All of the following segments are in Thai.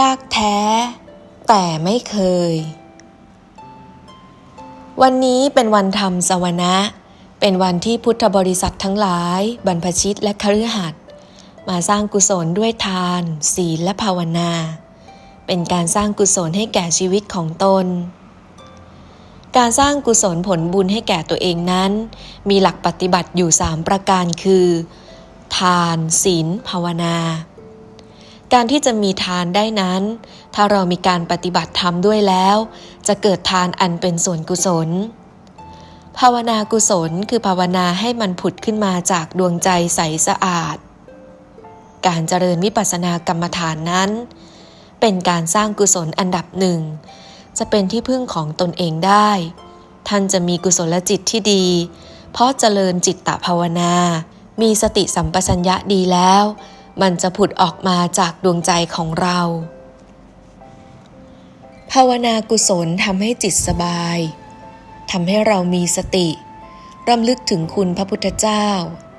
ยากแท้ แต่ไม่เคย วันนี้เป็นวันธรรมสวนะ เป็นวันที่พุทธบริษัททั้งหลาย บรรพชิตและคฤหัสถ์มาสร้างกุศลด้วยทาน ศีลและภาวนา เป็นการสร้างกุศลให้แก่ชีวิตของตน การสร้างกุศลผลบุญให้แก่ตัวเองนั้น มีหลักปฏิบัติอยู่ 3 ประการคือ ทาน ศีล ภาวนา การที่จะมีทานได้นั้น ถ้าเรามีการปฏิบัติธรรมด้วยแล้ว จะเกิดทานอันเป็นส่วนกุศล ภาวนากุศลคือภาวนาให้มันผุดขึ้นมาจากดวงใจใสสะอาด การเจริญวิปัสสนากรรมฐานนั้น เป็นการสร้างกุศลอันดับหนึ่ง จะเป็นที่พึ่งของตนเองได้ ท่านจะมีกุศลจิตที่ดี เพราะเจริญจิตตภาวนา มีสติสัมปชัญญะดีแล้ว มันจะผุดออกมาจากดวงใจของเรา ภาวนากุศลทำให้จิตสบายทำให้เรามีสติรำลึกถึงคุณพระพุทธเจ้า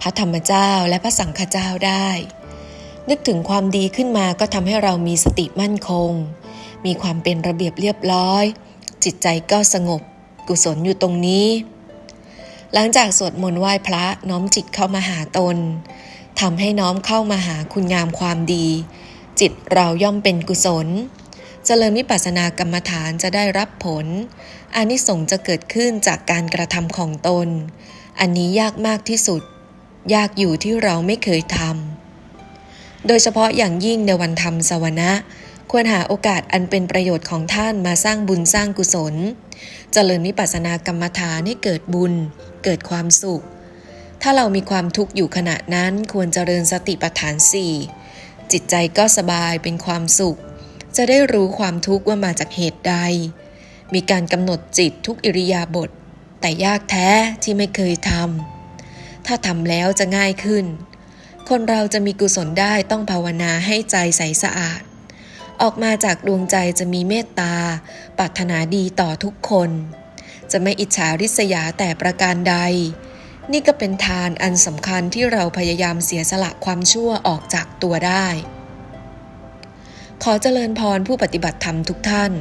พระธรรมเจ้าและพระสังฆเจ้าได้ นึกถึงความดีขึ้นมาก็ทำให้เรามีสติมั่นคง มีความเป็นระเบียบเรียบร้อย จิตใจก็สงบ กุศลอยู่ตรงนี้ หลังจากสวดมนต์ไหว้พระน้อมจิตเข้ามาหาตน ทำให้น้อมเข้ามาหาคุณงามความดี จิตเราย่อมเป็นกุศล เจริญวิปัสสนากรรมฐานจะได้รับผลอานิสงส์จะเกิดขึ้นจากการกระทำของตน อันนี้ยากมากที่สุด ยากอยู่ที่เราไม่เคยทำโดยเฉพาะอย่างยิ่งในวันธรรมสวนะควรหาโอกาสอันเป็นประโยชน์ของท่านมาสร้างบุญสร้างกุศล เจริญวิปัสสนากรรมฐานให้เกิดบุญ เกิดความสุข ถ้าเรามีความทุกข์อยู่ขณะนั้นควรเจริญสติปัฏฐานสี่จิตใจก็สบายเป็นความสุข จะได้รู้ความทุกข์ว่ามาจากเหตุใด มีการกำหนดจิตทุกอิริยาบถแต่ยากแท้ที่ไม่เคยทำถ้าทำแล้วจะง่ายขึ้น คนเราจะมีกุศลได้ต้องภาวนาให้ใจใสสะอาด ออกมาจากดวงใจจะมีเมตตาปรารถนาดีต่อทุกคน จะไม่อิจฉาริษยาแต่ประการใด นี่ก็เป็นทานอันสำคัญที่เราพยายามเสียสละความชั่วออกจากตัวได้ ขอเจริญพรผู้ปฏิบัติธรรมทุกท่าน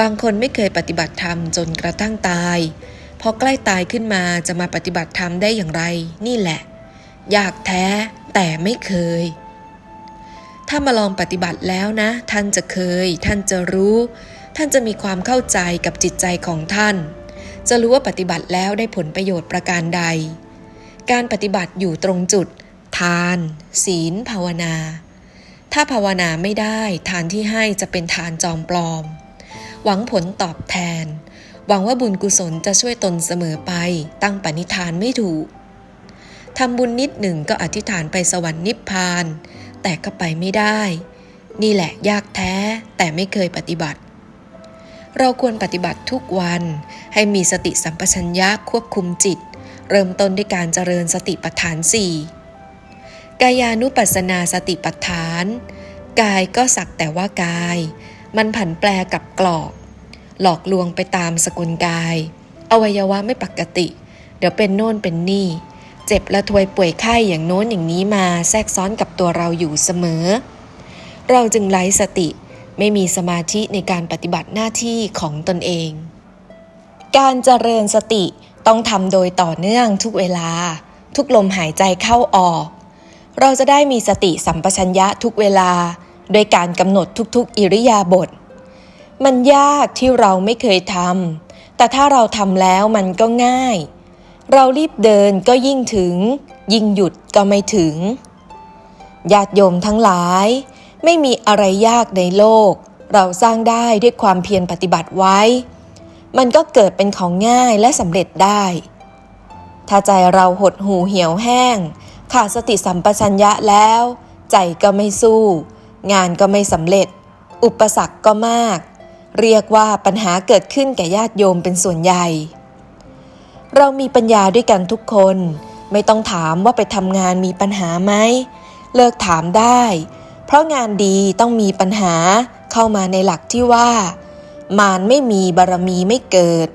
บางคนไม่เคยปฏิบัติธรรมจนกระทั่งตาย พอใกล้ตายขึ้นมาจะมาปฏิบัติธรรมได้อย่างไร นี่แหละ อยากแท้แต่ไม่เคย ถ้ามาลองปฏิบัติแล้วนะ ท่านจะเคย ท่านจะรู้ ท่านจะมีความเข้าใจกับจิตใจของท่าน จะรู้ว่าปฏิบัติแล้วได้ผลประโยชน์ประการใด การปฏิบัติอยู่ตรงจุด ทาน ศีล ภาวนา ถ้าภาวนาไม่ได้ ทานที่ให้จะเป็นทานจอมปลอม หวังผลตอบแทน หวังว่าบุญกุศลจะช่วยตนเสมอไป ตั้งปณิธานไม่ถูกทำบุญนิดหนึ่งก็อธิษฐานไปสวรรค์นิพพาน แต่ก็ไปไม่ได้ นี่แหละยากแท้แต่ไม่เคยปฏิบัติ เราควรปฏิบัติทุกวัน ให้มีสติสัมปชัญญะควบคุมจิต เริ่มต้นด้วยการเจริญสติปัฏฐานสี่กายานุปัสสนาสติปัฏฐาน กายก็สักแต่ว่ากาย มันผันแปรกับกรอกหลอกลวงไปตามสกุลกาย อวัยวะไม่ปกติ เดี๋ยวเป็นโน่นเป็นนี่ เจ็บและทวยป่วยไข้อย่างโน้นอย่างนี้มาแทรกซ้อนกับตัวเราอยู่เสมอ เราจึงไร้สติ ไม่มีสมาธิในการปฏิบัติหน้าที่ของตนเอง การเจริญสติต้องทำโดยต่อเนื่องทุกเวลา ทุกลมหายใจเข้าออก เราจะได้มีสติสัมปชัญญะทุกเวลา โดยการกำหนดทุกๆ อิริยาบถมันยากที่เราไม่เคยทำแต่ถ้าเราทำแล้วมันก็ง่าย เรารีบเดินก็ยิ่งถึง ยิ่งหยุดก็ไม่ถึงญาติโยมทั้งหลาย ไม่มีอะไรยากในโลก เราสร้างได้ด้วยความเพียรปฏิบัติไว้ มันก็เกิดเป็นของง่ายและสำเร็จได้ ถ้าใจเราหดหูเหี่ยวแห้ง ขาดสติสัมปชัญญะแล้ว ใจก็ไม่สู้ งานก็ไม่สำเร็จ อุปสรรคก็มาก เรียกว่าปัญหาเกิดขึ้นแก่ญาติโยมเป็นส่วนใหญ่ เรามีปัญญาด้วยกันทุกคน ไม่ต้องถามว่าไปทำงานมีปัญหาไหมเลิกถามได้ เพราะงานดีต้องมีปัญหาเข้ามาในหลักที่ว่า มารไม่มีบารมีไม่เกิด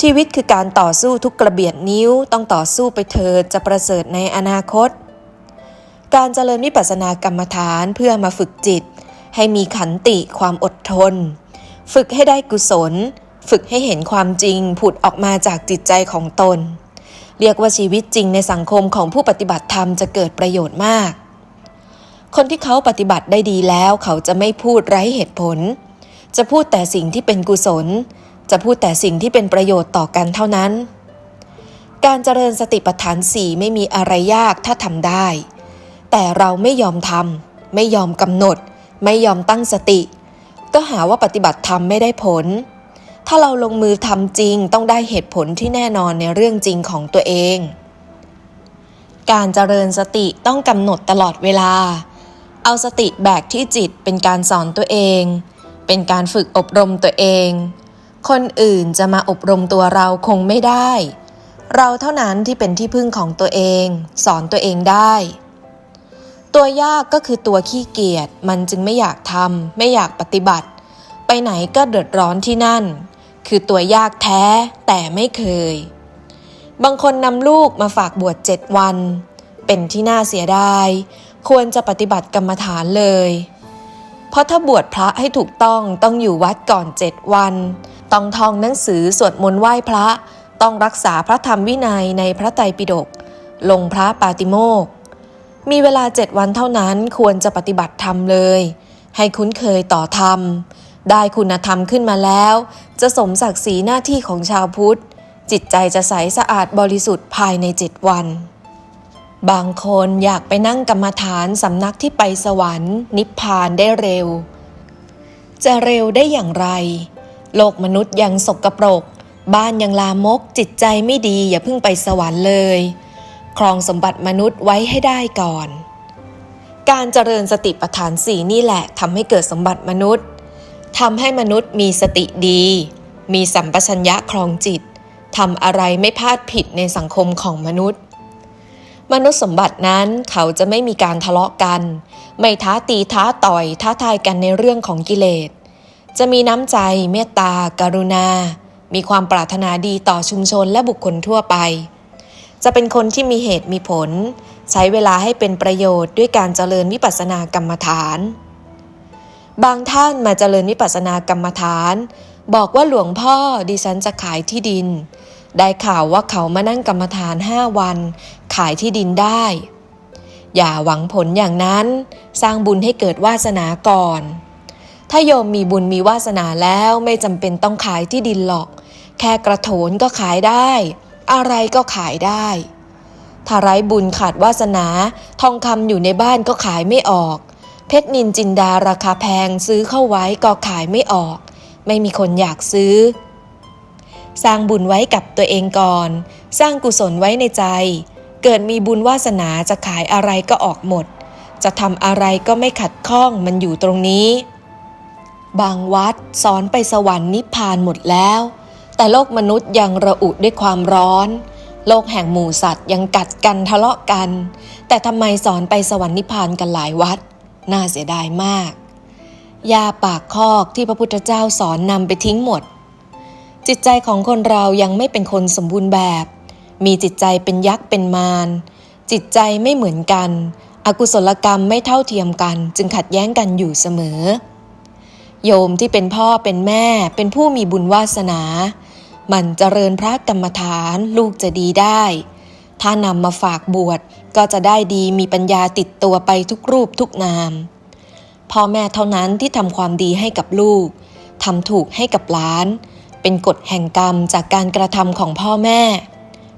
ชีวิตคือการต่อสู้ทุกกระเบียดนิ้วต้องต่อสู้ไปเถิดจะประเสริฐในอนาคต การเจริญวิปัสสนากรรมฐานเพื่อมาฝึกจิต ให้มีขันติความอดทน ฝึกให้ได้กุศล ฝึกให้เห็นความจริงผุดออกมาจากจิตใจของตน เรียกว่าชีวิตจริงในสังคมของผู้ปฏิบัติธรรมจะเกิดประโยชน์มาก คนที่เขาปฏิบัติได้ดีแล้วเขาจะไม่พูดไร้เหตุผล จะพูดแต่สิ่งที่เป็นกุศล จะพูดแต่สิ่งที่เป็นประโยชน์ต่อกันเท่านั้น การเจริญสติปัฏฐานสี่ไม่มีอะไรยากถ้าทำได้ แต่เราไม่ยอมทำไม่ยอมกำหนด ไม่ยอมตั้งสติ ก็หาว่าปฏิบัติธรรมไม่ได้ผล ถ้าเราลงมือทำจริงต้องได้เหตุผลที่แน่นอนในเรื่องจริงของตัวเองการเจริญสติต้องกำหนดตลอดเวลา เอาสติแบกที่จิตเป็นการสอนตัวเอง เป็นการฝึกอบรมตัวเอง คนอื่นจะมาอบรมตัวเราคงไม่ได้ เราเท่านั้นที่เป็นที่พึ่งของตัวเอง สอนตัวเองได้ ตัวยากก็คือตัวขี้เกียจมันจึงไม่อยากทำไม่อยากปฏิบัติ ไปไหนก็เดือดร้อนที่นั่น คือตัวยากแท้แต่ไม่เคย บางคนนำลูกมาฝากบวชเจ็ดวัน เป็นที่น่าเสียดาย ควรจะปฏิบัติกรรมฐานเลย เพราะถ้าบวชพระให้ถูกต้องต้องอยู่วัดก่อนเจ็ดวัน ต้องท่องหนังสือสวดมนต์ไหว้พระ ต้องรักษาพระธรรมวินัยในพระไตรปิฎกลงพระปาติโมกมีเวลาเจ็ดวันเท่านั้นควรจะปฏิบัติธรรมเลย ให้คุ้นเคยต่อธรรม ได้คุณธรรมขึ้นมาแล้ว จะสมศักดิ์ศรีหน้าที่ของชาวพุทธ จิตใจจะใสสะอาดบริสุทธิ์ภายในเจ็ดวัน บางคนอยากไปนั่งกรรมฐานสำนักที่ไปสวรรค์ นิพพานได้เร็ว จะเร็วได้อย่างไร โลกมนุษย์ยังสกปรก บ้านยังลามกจิตใจไม่ดีอย่าเพิ่งไปสวรรค์เลย ครองสมบัติมนุษย์ไว้ให้ได้ก่อน การเจริญสติปัฏฐานสี่นี่แหละทำให้เกิดสมบัติมนุษย์ทำให้มนุษย์มีสติดี มีสัมปชัญญะครองจิตทำอะไรไม่พลาดผิดในสังคมของมนุษย์ มนุษย์สมบัตินั้นเขาจะไม่มีการทะเลาะกัน ไม่ท้าตีท้าต่อยท้าทายกันในเรื่องของกิเลส จะมีน้ำใจ เมตตากรุณา มีความปรารถนาดีต่อชุมชนและบุคคลทั่วไป จะเป็นคนที่มีเหตุมีผล ใช้เวลาให้เป็นประโยชน์ด้วยการเจริญวิปัสสนากรรมฐาน บางท่านมาเจริญวิปัสสนากรรมฐาน บอกว่าหลวงพ่อดิฉันจะขายที่ดิน ได้ข่าวว่าเขามานั่งกรรมฐานห้าวัน ขายที่ดินได้ อย่าหวังผลอย่างนั้น สร้างบุญให้เกิดวาสนาก่อน ถ้าโยมมีบุญมีวาสนาแล้วไม่จำเป็นต้องขายที่ดินหรอก แค่กระโถนก็ขายได้ อะไรก็ขายได้ถ้าไร้บุญขาดวาสนา ทองคำอยู่ในบ้านก็ขายไม่ออก เพชรนินจินดาราคาแพงซื้อเข้าไว้ก็ขายไม่ออก ไม่มีคนอยากซื้อ สร้างบุญไว้กับตัวเองก่อน สร้างกุศลไว้ในใจ เกิดมีบุญวาสนาจะขายอะไรก็ออกหมด จะทำอะไรก็ไม่ขัดข้องมันอยู่ตรงนี้ บางวัดสอนไปสวรรค์นิพพานหมดแล้ว แต่โลกมนุษย์ยังระอุด้วยความร้อน โลกแห่งหมู่สัตว์ยังกัดกันทะเลาะกัน แต่ทำไมสอนไปสวรรค์นิพพานกันหลายวัด น่าเสียดายมากยาปากคอกที่พระพุทธเจ้าสอนนำไปทิ้งหมด จิตใจของคนเรายังไม่เป็นคนสมบูรณ์แบบ มีจิตใจเป็นยักษ์เป็นมารจิตใจไม่เหมือนกัน อกุศลกรรมไม่เท่าเทียมกัน จึงขัดแย้งกันอยู่เสมอ โยมที่เป็นพ่อเป็นแม่เป็นผู้มีบุญวาสนา มันเจริญพระกรรมฐานลูกจะดีได้ ถ้านำมาฝากบวชก็จะได้ดีมีปัญญาติดตัวไปทุกรูปทุกนาม พ่อแม่เท่านั้นที่ทำความดีให้กับลูกทำถูกให้กับหลาน เป็นกฎแห่งกรรมจากการกระทำของพ่อแม่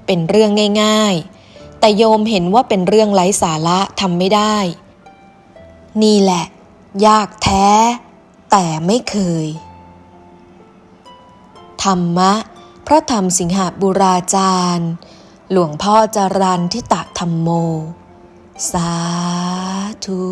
เป็นเรื่องง่าย ๆ แต่โยมเห็นว่าเป็นเรื่องไร้สาระทำไม่ได้ นี่แหละ ยากแท้ แต่ไม่เคย ธรรมะ พระธรรมสิงหบุราจารย์ หลวงพ่อจรันทิตะธรรมโม สาธุ